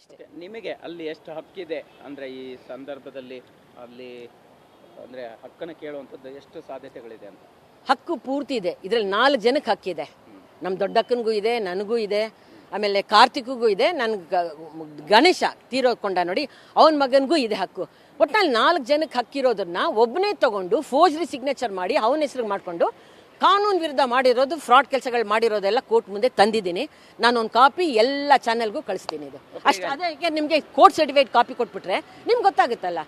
ಅಷ್ಟೇ. ನಿಮಗೆ ಅಲ್ಲಿ ಎಷ್ಟು ಹಕ್ಕಿದೆ? ಅಂದರೆ ಈ ಸಂದರ್ಭದಲ್ಲಿ ಅಲ್ಲಿ ಅಂದರೆ ಹಕ್ಕನ್ನು ಕೇಳುವಂಥದ್ದು ಎಷ್ಟು ಸಾಧ್ಯತೆಗಳಿದೆ ಅಂತ? ಹಕ್ಕು ಪೂರ್ತಿ ಇದೆ. ಇದರಲ್ಲಿ ನಾಲ್ಕು ಜನಕ್ಕೆ ಹಕ್ಕಿದೆ ನಮ್ಮ ದೊಡ್ಡಕ್ಕನಿಗೂ ಇದೆ ನನಗೂ ಇದೆ. ಆಮೇಲೆ ಕಾರ್ತಿಕ್ಗೂ ಇದೆ. ನನ್ನ ಗಣೇಶ ತೀರೋಕೊಂಡ ನೋಡಿ ಅವನ ಮಗನಿಗೂ ಇದೆ ಹಕ್ಕು. ಒಟ್ನಲ್ಲಿ ನಾಲ್ಕು ಜನಕ್ಕೆ ಹಕ್ಕಿರೋದನ್ನ ಒಬ್ಬನೇ ತಗೊಂಡು ಫೋಜ್ರಿ ಸಿಗ್ನೇಚರ್ ಮಾಡಿ ಅವನ ಹೆಸ್ರಿಗೆ ಮಾಡಿಕೊಂಡು ಕಾನೂನು ವಿರುದ್ಧ ಮಾಡಿರೋದು ಫ್ರಾಡ್ ಕೆಲಸಗಳು ಮಾಡಿರೋದೆಲ್ಲ ಕೋರ್ಟ್ ಮುಂದೆ ತಂದಿದ್ದೀನಿ. ನಾನು ಒಂದು ಕಾಪಿ ಎಲ್ಲ ಚಾನೆಲ್ಗೂ ಕಳಿಸ್ತೀನಿ ಇದು. ಅಷ್ಟು ಅದೇ ನಿಮಗೆ ಕೋರ್ಟ್ ಸರ್ಟಿಫಿಕೇಟ್ ಕಾಪಿ ಕೊಟ್ಬಿಟ್ರೆ ನಿಮ್ಗೆ ಗೊತ್ತಾಗುತ್ತಲ್ಲ?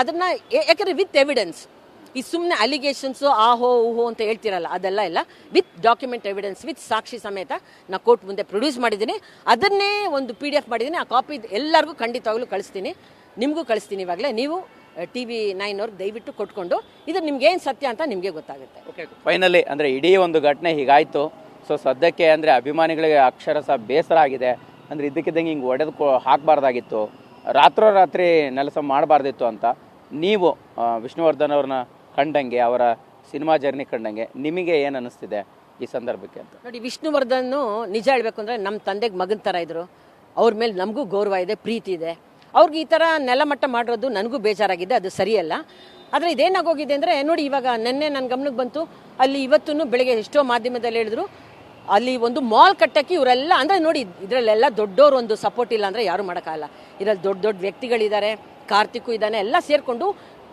ಅದನ್ನ ಯಾಕಂದರೆ ಯಾಕಂದ್ರೆ ವಿತ್ ಎವಿಡೆನ್ಸ್. ಈ ಸುಮ್ಮನೆ ಅಲಿಗೇಷನ್ಸು ಆಹೋ ಊಹೋ ಅಂತ ಹೇಳ್ತಿರಲ್ಲ ಅದೆಲ್ಲ ಇಲ್ಲ. ವಿತ್ ಡಾಕ್ಯುಮೆಂಟ್ ಎವಿಡೆನ್ಸ್ ವಿತ್ ಸಾಕ್ಷಿ ಸಮೇತ ನಾ ಕೋರ್ಟ್ ಮುಂದೆ ಪ್ರೊಡ್ಯೂಸ್ ಮಾಡಿದ್ದೀನಿ. ಅದನ್ನೇ ಒಂದು ಪಿ ಡಿ ಎಫ್ ಮಾಡಿದ್ದೀನಿ. ಆ ಕಾಪಿ ಎಲ್ಲರಿಗೂ ಖಂಡಿತವಾಗ್ಲೂ ಕಳಿಸ್ತೀನಿ. ನಿಮಗೂ ಕಳಿಸ್ತೀನಿ ಇವಾಗಲೇ. ನೀವು ಟಿ ವಿ ನೈನ್ ಅವ್ರಿಗೆ ದಯವಿಟ್ಟು ಕೊಟ್ಕೊಂಡು ಇದು ನಿಮ್ಗೆ ಏನು ಸತ್ಯ ಅಂತ ನಿಮಗೆ ಗೊತ್ತಾಗುತ್ತೆ. ಓಕೆ ಫೈನಲಿ ಅಂದರೆ ಇಡೀ ಒಂದು ಘಟನೆ ಹೀಗಾಯಿತು. ಸೊ ಸದ್ಯಕ್ಕೆ ಅಂದರೆ ಅಭಿಮಾನಿಗಳಿಗೆ ಅಕ್ಷರಶಃ ಬೇಸರ ಆಗಿದೆ. ಅಂದರೆ ಇದ್ದಕ್ಕಿದ್ದಂಗೆ ಹಿಂಗೆ ಒಡೆದು ಹಾಕಬಾರ್ದಾಗಿತ್ತು. ರಾತ್ರೋರಾತ್ರಿ ನೆಲಸ ಮಾಡಬಾರ್ದಿತ್ತು ಅಂತ ನೀವು ವಿಷ್ಣುವರ್ಧನ್ ಅವ್ರನ್ನ ಕಂಡಂಗೆ ಅವರ ಸಿನಿಮಾ ಜರ್ನಿ ಕಂಡಂಗೆ ನಿಮಗೆ ಏನು ಅನಿಸ್ತಿದೆ ಈ ಸಂದರ್ಭಕ್ಕೆ ಅಂತ? ನೋಡಿ ವಿಷ್ಣುವರ್ಧನ್ ನಿಜ ಹೇಳಬೇಕು ಅಂದರೆ ನಮ್ಮ ತಂದೆಗೆ ಮಗನ ಥರ ಇದ್ದರು ಅವ್ರ ಮೇಲೆ ನಮಗೂ ಗೌರವ ಇದೆ ಪ್ರೀತಿ ಇದೆ. ಅವ್ರಿಗೆ ಈ ಥರ ನೆಲಮಟ್ಟ ಮಾಡಿರೋದು ನನಗೂ ಬೇಜಾರಾಗಿದೆ, ಅದು ಸರಿಯಲ್ಲ. ಆದರೆ ಇದೇನಾಗೋಗಿದೆ ಅಂದರೆ, ನೋಡಿ ಇವಾಗ ನಿನ್ನೆ ನನ್ನ ಗಮನಕ್ಕೆ ಬಂತು, ಅಲ್ಲಿ ಇವತ್ತೂ ಬೆಳಗ್ಗೆ ಎಷ್ಟೋ ಮಾಧ್ಯಮದಲ್ಲಿ ಹೇಳಿದ್ರು, ಅಲ್ಲಿ ಒಂದು ಮಾಲ್ ಕಟ್ಟಕ್ಕೆ ಇವರೆಲ್ಲ, ಅಂದರೆ ನೋಡಿ ಇದರಲ್ಲೆಲ್ಲ ದೊಡ್ಡವರು ಒಂದು ಸಪೋರ್ಟ್ ಇಲ್ಲ ಅಂದರೆ ಯಾರು ಮಾಡೋಕ್ಕಾಗಲ್ಲ. ಇದರಲ್ಲಿ ದೊಡ್ಡ ದೊಡ್ಡ ವ್ಯಕ್ತಿಗಳಿದ್ದಾರೆ ಕಾರ್ತಿಕು ಇದ್ದಾನೆ, ಎಲ್ಲ ಸೇರಿಕೊಂಡು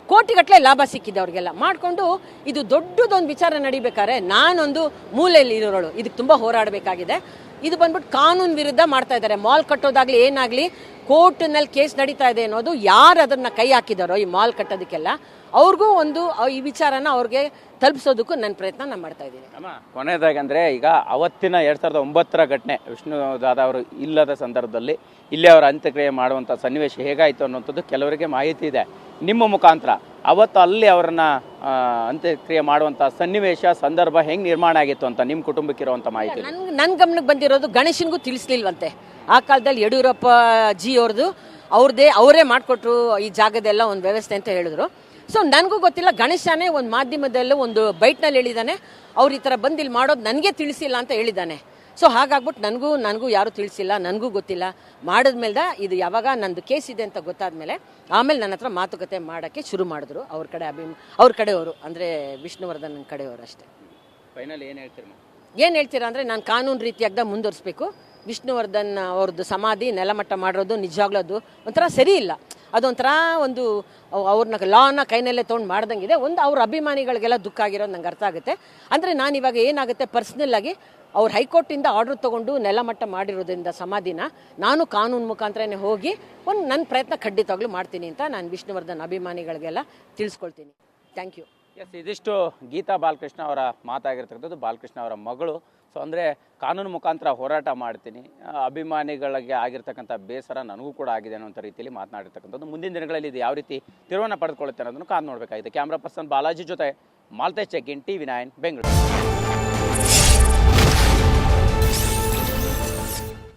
ಕೋಟಿಗಟ್ಟಲೆ ಲಾಭ ಸಿಕ್ಕಿದೆ ಅವ್ರಿಗೆಲ್ಲ. ಮಾಡಿಕೊಂಡು ಇದು ದೊಡ್ಡದೊಂದು ವಿಚಾರ ನಡಿಬೇಕಾದ್ರೆ ನಾನೊಂದು ಮೂಲೆಯಲ್ಲಿ ಇರೋಳು ಇದಕ್ಕೆ ತುಂಬ ಹೋರಾಡಬೇಕಾಗಿದೆ. ಇದು ಬಂದ್ಬಿಟ್ಟು ಕಾನೂನು ವಿರುದ್ಧ ಮಾಡ್ತಾ ಇದ್ದಾರೆ. ಮಾಲ್ ಕಟ್ಟೋದಾಗ್ಲಿ ಏನಾಗ್ಲಿ ಕೋರ್ಟ್ನಲ್ಲಿ ಕೇಸ್ ನಡೀತಾ ಇದೆ ಅನ್ನೋದು ಯಾರು ಅದನ್ನ ಕೈ ಹಾಕಿದಾರೋ ಈ ಮಾಲ್ ಕಟ್ಟೋದಕ್ಕೆಲ್ಲ, ಅವ್ರಿಗೂ ಒಂದು ಈ ವಿಚಾರನ ಅವ್ರಿಗೆ ತಲುಪಿಸೋದಕ್ಕೂ ನನ್ನ ಪ್ರಯತ್ನ ನಾನು ಮಾಡ್ತಾ ಇದ್ದೀನಿ. ಕೊನೆಯದಾಗಿ ಅಂದ್ರೆ ಈಗ ಅವತ್ತಿನ ಎರಡ್ ಸಾವಿರದ ಒಂಬತ್ತರ ಘಟನೆ, ವಿಷ್ಣು ದಾದ ಅವರು ಇಲ್ಲದ ಸಂದರ್ಭದಲ್ಲಿ ಇಲ್ಲೇ ಅವರ ಅಂತ್ಯಕ್ರಿಯೆ ಮಾಡುವಂಥ ಸನ್ನಿವೇಶ ಹೇಗಾಯಿತು ಅನ್ನುವಂಥದ್ದು ಕೆಲವರಿಗೆ ಮಾಹಿತಿ ಇದೆ. ನಿಮ್ಮ ಮುಖಾಂತರ ಅವತ್ತು ಅಲ್ಲಿ ಅವ್ರನ್ನ ಅಂತ್ಯಕ್ರಿಯೆ ಮಾಡುವಂಥ ಸನ್ನಿವೇಶ ಸಂದರ್ಭ ಹೆಂಗ್ ನಿರ್ಮಾಣ ಆಗಿತ್ತು ಅಂತ ನಿಮ್ಮ ಕುಟುಂಬಕ್ಕಿರುವಂಥ ಮಾಹಿತಿ ಇದೆ. ನನ್ ನನ್ನ ಗಮನಕ್ಕೆ ಬಂದಿರೋದು ಗಣೇಶನ್ಗೂ ತಿಳಿಸ್ಲಿಲ್ವಂತೆ ಆ ಕಾಲದಲ್ಲಿ ಯಡಿಯೂರಪ್ಪ ಜಿ ಅವ್ರದ್ದು ಅವ್ರದ್ದೇ ಅವರೇ ಮಾಡಿಕೊಟ್ರು ಈ ಜಾಗದೆಲ್ಲ ಒಂದು ವ್ಯವಸ್ಥೆ ಅಂತ ಹೇಳಿದ್ರು ಸೊ ನನಗೂ ಗೊತ್ತಿಲ್ಲ ಗಣೇಶನೇ ಒಂದು ಮಾಧ್ಯಮದಲ್ಲೂ ಒಂದು ಬೈಟ್ನಲ್ಲಿ ಹೇಳಿದ್ದಾನೆ ಅವ್ರು ಈ ಥರ ಬಂದು ಇಲ್ಲಿ ಮಾಡೋದು ನನಗೆ ತಿಳಿಸಿಲ್ಲ ಅಂತ ಹೇಳಿದ್ದಾನೆ ಸೊ ಹಾಗಾಗ್ಬಿಟ್ಟು ನನಗೂ ನನಗೂ ಯಾರೂ ತಿಳಿಸಿಲ್ಲ ನನಗೂ ಗೊತ್ತಿಲ್ಲ. ಮಾಡಿದ್ಮೇಲೆ ಇದು ಯಾವಾಗ ನಂದು ಕೇಸ್ ಇದೆ ಅಂತ ಗೊತ್ತಾದ್ಮೇಲೆ ಆಮೇಲೆ ನನ್ನ ಹತ್ರ ಮಾತುಕತೆ ಮಾಡೋಕ್ಕೆ ಶುರು ಮಾಡಿದ್ರು ಅವ್ರ ಕಡೆ ಅಭಿ ಅವ್ರ ಕಡೆಯವರು ಅಂದರೆ ವಿಷ್ಣುವರ್ಧನ್ ಕಡೆಯವರು ಅಷ್ಟೇ. ಫೈನಲ್ ಏನು ಹೇಳ್ತೀರಾ ಏನು ಹೇಳ್ತೀರಾ ಅಂದರೆ ನಾನು ಕಾನೂನು ರೀತಿಯಾಗ್ದ ಮುಂದುವರಿಸ್ಬೇಕು. ವಿಷ್ಣುವರ್ಧನ್ ಅವ್ರದ್ದು ಸಮಾಧಿ, ನೆಲಮಟ್ಟ ಮಾಡಿರೋದು ನಿಜವಾಗ್ಲೂ ಅದು ಒಂಥರ ಸರಿ ಇಲ್ಲ. ಅದೊಂಥರ ಒಂದು ಅವ್- ಅವ್ರನ್ನ ಲಾನ ಕೈನಲ್ಲೇ ತೊಗೊಂಡು ಮಾಡ್ದಂಗಿದೆ. ಒಂದು ಅವ್ರ ಅಭಿಮಾನಿಗಳಿಗೆಲ್ಲ ದುಃಖ ಆಗಿರೋದು ನಂಗೆ ಅರ್ಥ ಆಗುತ್ತೆ. ಅಂದರೆ ನಾನು ಇವಾಗ ಏನಾಗುತ್ತೆ ಪರ್ಸ್ನಲ್ಲಾಗಿ ಅವ್ರು ಹೈಕೋರ್ಟಿಂದ ಆರ್ಡರ್ ತೊಗೊಂಡು ನೆಲಮಟ್ಟ ಮಾಡಿರೋದ್ರಿಂದ ಸಮಾಧಿನ ನಾನು ಕಾನೂನು ಮುಖಾಂತರನೇ ಹೋಗಿ ಒಂದು ನನ್ನ ಪ್ರಯತ್ನ ಖಂಡಿತವಾಗ್ಲೂ ಮಾಡ್ತೀನಿ ಅಂತ ನಾನು ವಿಷ್ಣುವರ್ಧನ್ ಅಭಿಮಾನಿಗಳಿಗೆಲ್ಲ ತಿಳಿಸ್ಕೊಳ್ತೀನಿ. ಥ್ಯಾಂಕ್ ಯು ಎಸ್ ಇದಿಷ್ಟು ಗೀತಾ ಬಾಲಕೃಷ್ಣ ಅವರ ಮಾತಾಗಿರ್ತಕ್ಕಂಥದ್ದು. ಬಾಲಕೃಷ್ಣ ಅವರ ಮಗಳು. ಸೊ ಅಂದರೆ ಕಾನೂನು ಮುಖಾಂತರ ಹೋರಾಟ ಮಾಡ್ತೀನಿ. ಅಭಿಮಾನಿಗಳಿಗೆ ಆಗಿರ್ತಕ್ಕಂಥ ಬೇಸರ ನನಗೂ ಕೂಡ ಆಗಿದೆ ಅನ್ನೋಂಥ ರೀತಿಯಲ್ಲಿ ಮಾತನಾಡಿರ್ತಕ್ಕಂಥದ್ದು. ಮುಂದಿನ ದಿನಗಳಲ್ಲಿ ಇದು ಯಾವ ರೀತಿ ತಿರುವನ್ನ ಪಡೆದುಕೊಳ್ಳುತ್ತೆ ಅನ್ನೋದನ್ನು ಕಾದು ನೋಡಬೇಕಾಗಿದೆ. ಕ್ಯಾಮ್ರಾ ಪರ್ಸನ್ ಬಾಲಾಜಿ ಜೊತೆ ಮಾಲ್ತೇಶ್ ಚೆಕ್ಕಿನ್ ಟಿ ವಿ ನೈನ್, ಬೆಂಗಳೂರು.